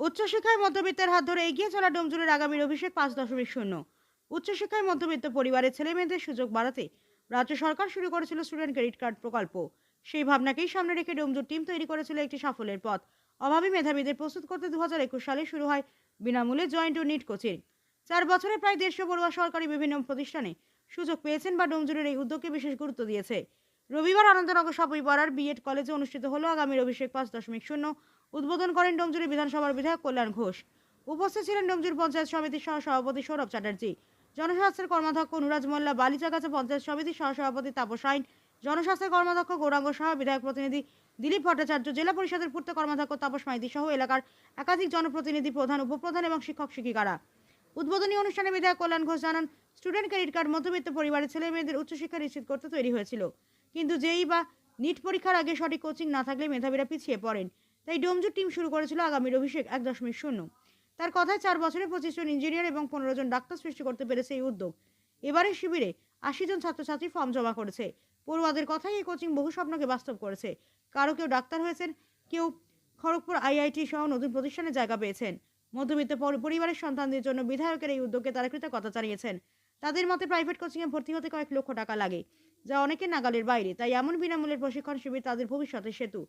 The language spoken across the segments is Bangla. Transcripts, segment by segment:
উচ্চশিক্ষায় মধ্যবিত্তের হাত ধরে এগিয়ে চলা ডোমজুরের আগামীর অভিষেক পাঁচ দশমিক শূন্য। উচ্চশিক্ষায় মধ্যবিত্ত পরিবারের ছেলেমেয়েদের সুযোগ বাড়াতে রাজ্য সরকার শুরু করেছিল স্টুডেন্ট ক্রেডিট কার্ড প্রকল্প। সেই ভাবনাকেই সামনে রেখে ডোমজুর টিম তৈরি করেছিল একটি সাফল্যের পথ। অভাবী মেধাবীদের প্রস্তুত করতে দু হাজার একুশ সালে শুরু হয় বিনামূল্যে জয়েন্ট ও নিট কোচিং। চার বছরে প্রায় দেড়শো পড়ুয়া সরকারি বিভিন্ন প্রতিষ্ঠানে সুযোগ পেয়েছেন বা ডোমজুরের এই উদ্যোগকে বিশেষ গুরুত্ব দিয়েছে। রবিবার আনন্দনগর সাপুইপাড়ার বিএড কলেজে অনুষ্ঠিত হলো আগামীর অভিষেক পাঁচ দশমিক শূন্য। উদ্বোধন করেন ডোমজুরি বিধানসভার বিধায়ক কল্যাণ ঘোষ। উপস্থিত ছিলেন ডোমজুর পঞ্চায়েত সমিতির সহ সভাপতি সৌরভ চ্যাটার্জি। জনস্বাস্থ্যের কর্মাধ্যক্ষ অনুরাজ মোল্লা বালিচাগাছা পঞ্চায়েত সমিতির সহ সভাপতি তাপস আইন জনস্বাস্থ্যের কর্মাধ্যক্ষ গৌরাঙ্গ সাহা, বিধায়ক প্রতিনিধি দিলীপ ভট্টাচার্য, জেলা পরিষদের পূর্ত কর্মাধ্যক্ষ তাপস মাইতি সহ এলাকার একাধিক জনপ্রতিনিধি প্রধান, উপপ্রধান এবং শিক্ষক শিক্ষিকারা। উদ্বোধনী অনুষ্ঠানে বিধায়ক কল্যাণ ঘোষ জানান, স্টুডেন্ট ক্রেডিট কার্ড মধ্যবিত্ত পরিবারের ছেলে মেয়েদের উচ্চশিক্ষা নিশ্চিত করতে তৈরি হয়েছিল। কিন্তু যেই বা নিট পরীক্ষার আগে সঠিক কোচিং না থাকলে মেধাবীরা পিছিয়ে পড়েন। তাই ডোমজুর টিম শুরু করেছিল আগামীর অভিষেক এক দশমিক শূন্য। তার কথায় চার বছরে পঁচিশ জন ইঞ্জিনিয়ার এবং পনেরো জন ডাক্তার সৃষ্টি করতে পেরেছে এই উদ্যোগ। এবারের শিবিরে আশি জন ছাত্রছাত্রী ফর্ম জমা করেছে। পড়ুয়াদের কথাই এই কোচিং বহু স্বপ্নকে বাস্তব করেছে। কারও কেউ ডাক্তার হয়েছেন, কেউ খড়গপুর আইআইটি সহ নতুন প্রতিষ্ঠানে জায়গা পেয়েছেন। মধ্যবিত্ত পরিবারের সন্তানদের জন্য বিধায়কের এই উদ্যোগকে তারা কৃতজ্ঞতা জানিয়েছেন। তাদের মতে প্রাইভেট কোচিংয়ে ভর্তি হতে কয়েক লক্ষ টাকা লাগে। যা অনেকের নাগালের বাইরে, তাই এমন বিনামূল্যের প্রশিক্ষণ শিবির তাদের ভবিষ্যতের সেতু।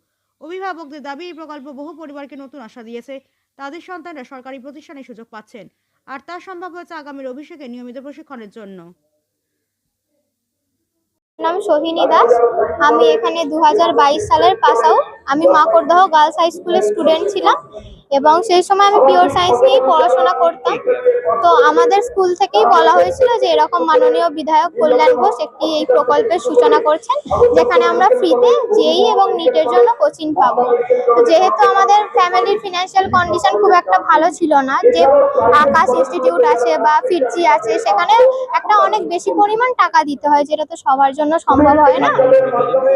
অভিভাবকদের দাবি, এই প্রকল্প বহু পরিবারকে নতুন আশা দিয়েছে। তাদের সন্তানরা সরকারি প্রতিষ্ঠানে সুযোগ পাচ্ছেন, আর তা সম্ভব হয়েছে আগামীর অভিষেকে নিয়মিত প্রশিক্ষণের জন্য। নাম সোহিনী দাস। আমি এখানে দু হাজার বাইশ সালের পাস আউট। আমি মাকড়দহ গার্লস হাই স্কুলের স্টুডেন্ট ছিলাম। এবং সেই সময় আমি পিওর সায়েন্স নিয়েই পড়াশোনা করতাম। তো আমাদের স্কুল থেকেই বলা হয়েছিল যে এরকম মাননীয় বিধায়ক কল্যাণ ঘোষ একটি এই প্রকল্পের সূচনা করছেন, যেখানে আমরা ফ্রিতে জেই এবং নিটের জন্য কোচিং পাবো। যেহেতু আমাদের ফ্যামিলির ফিনান্সিয়াল কন্ডিশন খুব একটা ভালো ছিল না, যে আকাশ ইনস্টিটিউট আছে বা ফিরজি আছে, সেখানে একটা অনেক বেশি পরিমাণ টাকা দিতে হয়, যেটা তো সবার জন্য সম্ভব হয় না।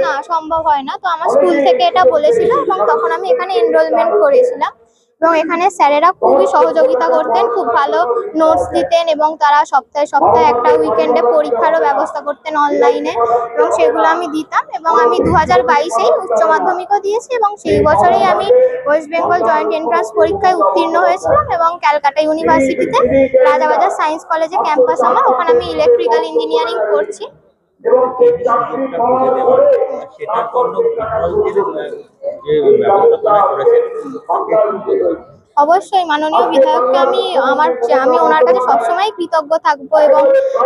না, সম্ভব হয় না। তো আমার স্কুল থেকে এটা বলেছিল এবং তখন আমি এখানে এনরোলমেন্ট করেছিলাম। এবং এখানে স্যারেরা খুবই সহযোগিতা করতেন, খুব ভালো নোটস দিতেন এবং তারা সপ্তাহে সপ্তাহে একটা উইকেন্ডে পরীক্ষারও ব্যবস্থা করতেন অনলাইনে এবং সেগুলো আমি দিতাম এবং আমি দু হাজার বাইশেই উচ্চ মাধ্যমিকও দিয়েছি এবং সেই বছরেই আমি ওয়েস্ট বেঙ্গল জয়েন্ট এন্ট্রান্স পরীক্ষায় উত্তীর্ণ হয়েছিলাম এবং ক্যালকাটা ইউনিভার্সিটিতে রাজাবাজার সায়েন্স কলেজে ক্যাম্পাস আমার। ওখানে আমি ইলেকট্রিক্যাল ইঞ্জিনিয়ারিং করছি। এবং এই চাকরির করে সেটার জন্য যে ব্যবস্থাপনা করেছেন? অবশ্যই মাননীয় বিধায়ককে আমি আমার আমি ওনার কাছে সবসময় কৃতজ্ঞ থাকব এবং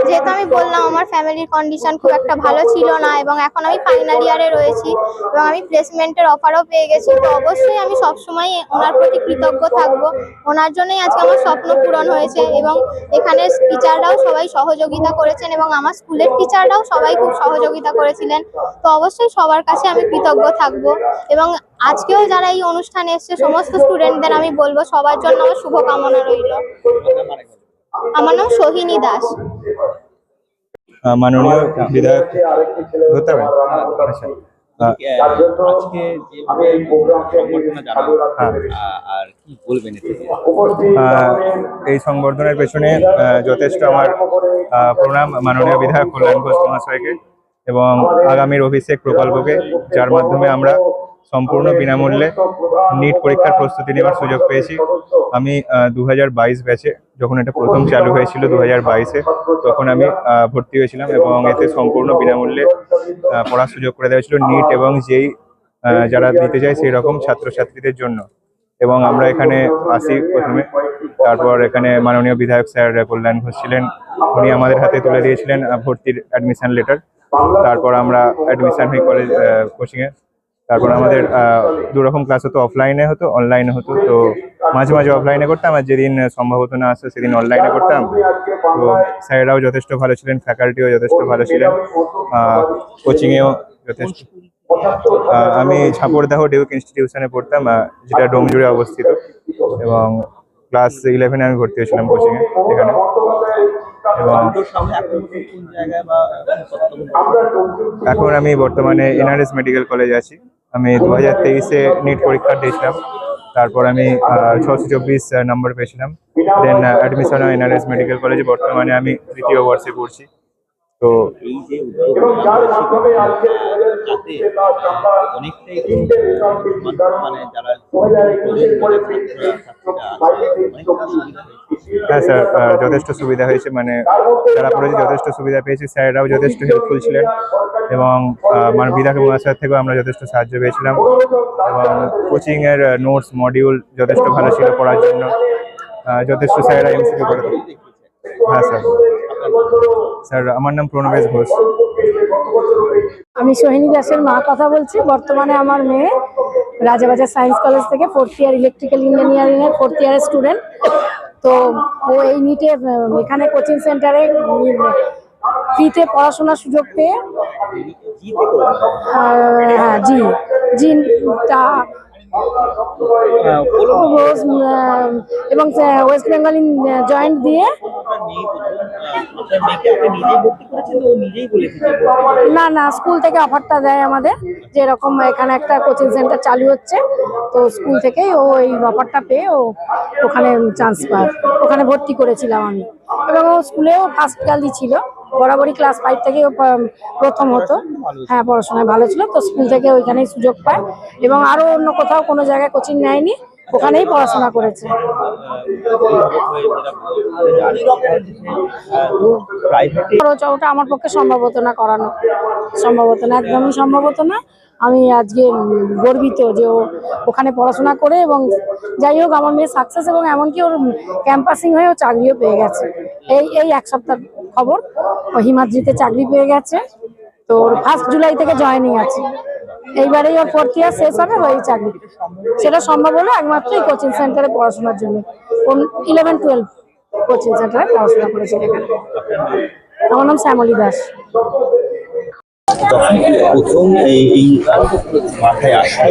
যেহেতু আমি বললাম আমার ফ্যামিলির কন্ডিশন খুব একটা ভালো ছিল না এবং এখন আমি ফাইনাল ইয়ারে রয়েছি এবং আমি প্লেসমেন্টের অফারও পেয়ে গেছি, তো অবশ্যই আমি সবসময় ওনার প্রতি কৃতজ্ঞ থাকব। ওনার জন্যই আজকে আমার স্বপ্ন পূরণ হয়েছে এবং এখানে টিচাররাও সবাই সহযোগিতা করেছেন এবং আমার স্কুলের টিচাররাও সবাই খুব সহযোগিতা করেছিলেন, তো অবশ্যই সবার কাছে আমি কৃতজ্ঞ থাকব এবং আজকেও যারা এই অনুষ্ঠানে এসছে সমস্ত স্টুডেন্টদের আমি বলব সবার জন্য আমার শুভকামনা রইল। আমার নাম সোহিনী দাস মাননীয় বিধায়ক আচ্ছা আজকে হ্যাঁ। আহ, আর কি বলবেন এই সংবর্ধনের পেছনে যথেষ্ট আমার প্রণাম মাননীয় বিধায়ক কল্যাণ ঘোষ মহাশয়কে এবং আগামীর অভিষেক প্রকল্পকে যার মাধ্যমে আমরা সম্পূর্ণ বিনামূল্যে নিট পরীক্ষার প্রস্তুতি নেওয়ার সুযোগ পেয়েছি। আমি দু হাজার বাইশ ব্যাচে যখন এটা প্রথম চালু হয়েছিল দু হাজার বাইশে তখন আমি ভর্তি হয়েছিলাম এবং এতে সম্পূর্ণ বিনামূল্যে পড়ার সুযোগ করে দেওয়া হয়েছিল নিট এবং যেই যারা দিতে চায় সেই রকম ছাত্রছাত্রীদের জন্য। এবং আমরা এখানে আসি প্রথমে। তারপর এখানে মাননীয় বিধায়ক স্যার কল্যাণ ঘোষ ছিলেন। উনি আমাদের হাতে তুলে দিয়েছিলেন ভর্তির অ্যাডমিশন লেটার তারপর আমরা অ্যাডমিশন হই কলেজ কোচিংয়ে তারপর আমাদের দু রকম ক্লাস হতো অফলাইনে হতো অনলাইনে হতো তো মাঝে মাঝে অফলাইনে করতাম আর যেদিন সম্ভব হতো না আসতো সেদিন অনলাইনে করতাম। তো স্যারেরাও যথেষ্ট ভালো ছিলেন ফ্যাকাল্টিও যথেষ্ট ভালো ছিলেন কোচিংয়েও যথেষ্ট। আমি ছাপড়দাহ ডিউক ইনস্টিটিউশনে পড়তাম যেটা ডোমজুড়ে অবস্থিত এবং ক্লাস ইলেভেনে আমি ভর্তি হয়েছিলাম কোচিংয়ে এখানে। এবং এখন আমি বর্তমানে এনআরএস মেডিকেল কলেজে আছি। আমি দু হাজার তেইশে নিট পরীক্ষা দিয়েছিলাম তারপর আমি ছশো চব্বিশ নম্বর পেয়েছিলাম। দেন অ্যাডমিশন এনআরএস মেডিকেল কলেজে বর্তমানে আমি তৃতীয় বর্ষে পড়ছি। তো এই যে উদ্যোগ তাতে অনেকটাই মানে যারা সুবিধা হয়েছে। হ্যাঁ স্যার যথেষ্ট সুবিধা হয়েছে। মানে যারা পড়েছে যথেষ্ট সুবিধা পেয়েছি। স্যারেরাও যথেষ্ট হেল্পফুল ছিলেন এবং আহ, মানে বিধায়ক মহাশয়ের থেকেও আমরা যথেষ্ট সাহায্য পেয়েছিলাম। এবং কোচিং এর নোটস মডিউল যথেষ্ট ভালো ছিল পড়ার জন্য। যথেষ্ট স্যারেরা এমসিকিউ করে। হ্যাঁ স্যার। স্যার আমার নাম প্রণবেশ ঘোষ। আমি সোহিনী দাসের মা কথা বলছি। বর্তমানে আমার মেয়ে রাজাবাজার সায়েন্স কলেজ থেকে ফোর্থ ইয়ার ইলেকট্রিক্যাল ইঞ্জিনিয়ারিং এর ফোর্থ ইয়ারের স্টুডেন্ট তো ও এই নিটে এখানে কোচিং সেন্টারে ফ্রিতে পড়াশোনার সুযোগ পেয়ে হ্যাঁ জি জি তা উম, এবং ওয়েস্ট বেঙ্গল জয়েন্ট দিয়ে করবে। না না স্কুল থেকে অফারটা দেয় আমাদের, যে এরকম এখানে একটা কোচিং সেন্টার চালু হচ্ছে, তো স্কুল থেকেই ও এই অফারটা পেয়ে ও ওখানে চান্স পায়। ওখানে ভর্তি করেছিলাম আমি। এবং ও স্কুলেও ফার্স্ট গার্লই ছিল, বরাবরই ক্লাস ফাইভ থেকে প্রথম হতো। হ্যাঁ পড়াশোনায় ভালো ছিল, তো স্কুল থেকে ওইখানেই সুযোগ পায়। এবং আরও অন্য কোথাও কোনো জায়গায় কোচিং নেয়নি। ওখানেই পড়াশোনা করেছে। খরচ ওটা আমার পক্ষে সম্ভব হতো না করানো। সম্ভব হতো না, একদমই সম্ভব হতো না। আমি আজকে গর্বিত যে ও ওখানে পড়াশোনা করে এবং যাই হোক, আমার মেয়ে সাকসেস এবং এমনকি ওর ক্যাম্পাসিং হয়ে ও চাকরিও পেয়ে গেছে। এই এই এক সপ্তাহ খবর, ও হিমাদ্রিতে চাকরি পেয়ে গেছে। তো ওর ফার্স্ট জুলাই থেকে জয়েনিং আছে। এইবারেই ওর ফোর্থ ইয়ার শেষ হবে ওই চাকরি। সেটা সম্ভব হলো একমাত্র এই কোচিং সেন্টারে পড়াশোনার জন্য। ইলেভেন টুয়েলভ কোচিং সেন্টারে পড়াশোনা করেছে এখানে। আমার নাম শ্যামলী দাস। প্রথম এই মাথায় আসে?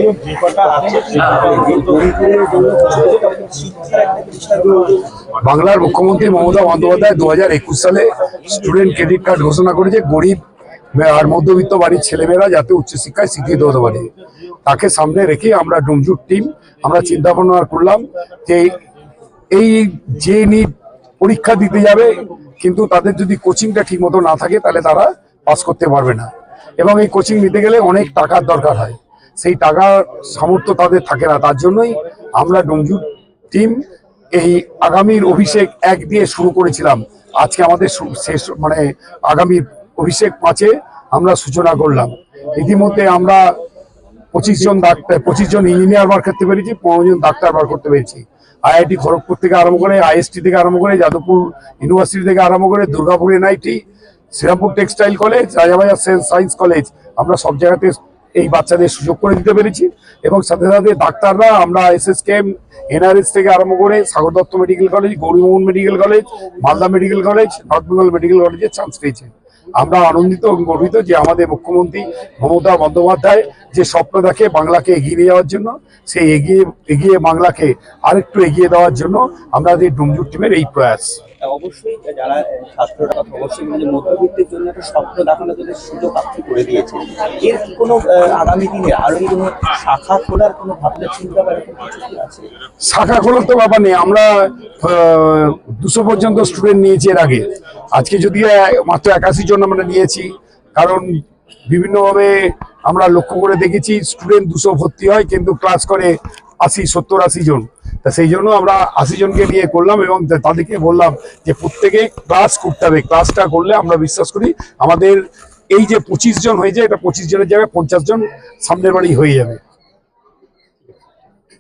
বাংলার মুখ্যমন্ত্রী মমতা বন্দ্যোপাধ্যায় দু হাজার একুশ সালে স্টুডেন্ট ক্রেডিট কার্ড ঘোষণা করেছে গরিব আর মধ্যবিত্ত বাড়ির ছেলেমেয়েরা যাতে উচ্চশিক্ষায় শিক্ষিত হতে পারে। তাকে সামনে রেখে আমরা ডুমজুর টিম আমরা চিন্তা ভাবনা করলাম যে এই যে নিট পরীক্ষা দিতে যাবে, কিন্তু তাদের যদি কোচিংটা ঠিক মতো না থাকে, তাহলে তারা পাস করতে পারবে না। এবং এই কোচিং নিতে গেলে অনেক টাকার দরকার হয়। সেই টাকার সামর্থ্য তাদের থাকে না। তার জন্যই আমরা ডুমজুর টিম এই আগামীর অভিষেক এক দিয়ে শুরু করেছিলাম। আজকে আমাদের শেষ মানে আগামী অভিষেক পাঁচে আমরা সূচনা করলাম। ইতিমধ্যে আমরা পঁচিশ জন ডাক্তার, পঁচিশ জন ইঞ্জিনিয়ার বার করতে পেরেছি, পনেরো জন ডাক্তার বার করতে পেরেছি। আইআইটি খড়গপুর থেকে আরম্ভ করে, আইএসটি থেকে আরম্ভ করে, যাদবপুর ইউনিভার্সিটি থেকে আরম্ভ করে, Durgapur NIT, Serampore textile college, Rajabazar science college, আমরা সব জায়গাতে এই বাচ্চাদের সুযোগ করে দিতে পেরেছি। এবং সাথে সাথে ডাক্তাররা আমরা এসএসকেএম, এনআরএস থেকে আরম্ভ করে, Sagar Dutta medical college, Gourimohan medical college, Malda medical college, north Bengal medical কলেজে চান্স পেয়েছে। আমরা আনন্দিত এবং গর্বিত যে আমাদের মুখ্যমন্ত্রী মমতা বন্দ্যোপাধ্যায় যে স্বপ্ন দেখে বাংলাকে এগিয়ে নিয়ে যাওয়ার জন্য, সেই এগিয়ে এগিয়ে বাংলাকে আরেকটু এগিয়ে দেওয়ার জন্য আমরা এই ডুমজুর টিমের এই প্রয়াস। অবশ্যই যারা ছাত্ররা অবশ্যই মানে মধ্যবিত্তের জন্য একটা স্বপ্ন দেখানোর জন্য সুযোগ আপনি করে দিয়েছেন এর কি কোনো আগামী দিনে আরও কি কোনো শাখা খোলার কোনো ভাবনা, চিন্তা বা এরকম কিছু আছে? শাখা খোলার তো ব্যাপার নেই। আমরা দুশো পর্যন্ত স্টুডেন্ট নিয়েছি এর আগে। আজকে যদি মাত্র একাশি জন আমরা নিয়েছি, কারণ বিভিন্নভাবে আমরা লক্ষ্য করে দেখেছি স্টুডেন্ট দুশো ভর্তি হয়, কিন্তু ক্লাস করে আশি, সত্তর, আশি জন। তা সেই জন্য আমরা আশি জনকে নিয়ে করলাম এবং তাদেরকে বললাম যে প্রত্যেকে ক্লাস করতে হবে। ক্লাসটা করলে আমরা বিশ্বাস করি আমাদের এই যে পঁচিশ জন হয়ে যায়, এটা পঁচিশ জনের জায়গায় পঞ্চাশ জন সামনের বাড়ি হয়ে যাবে।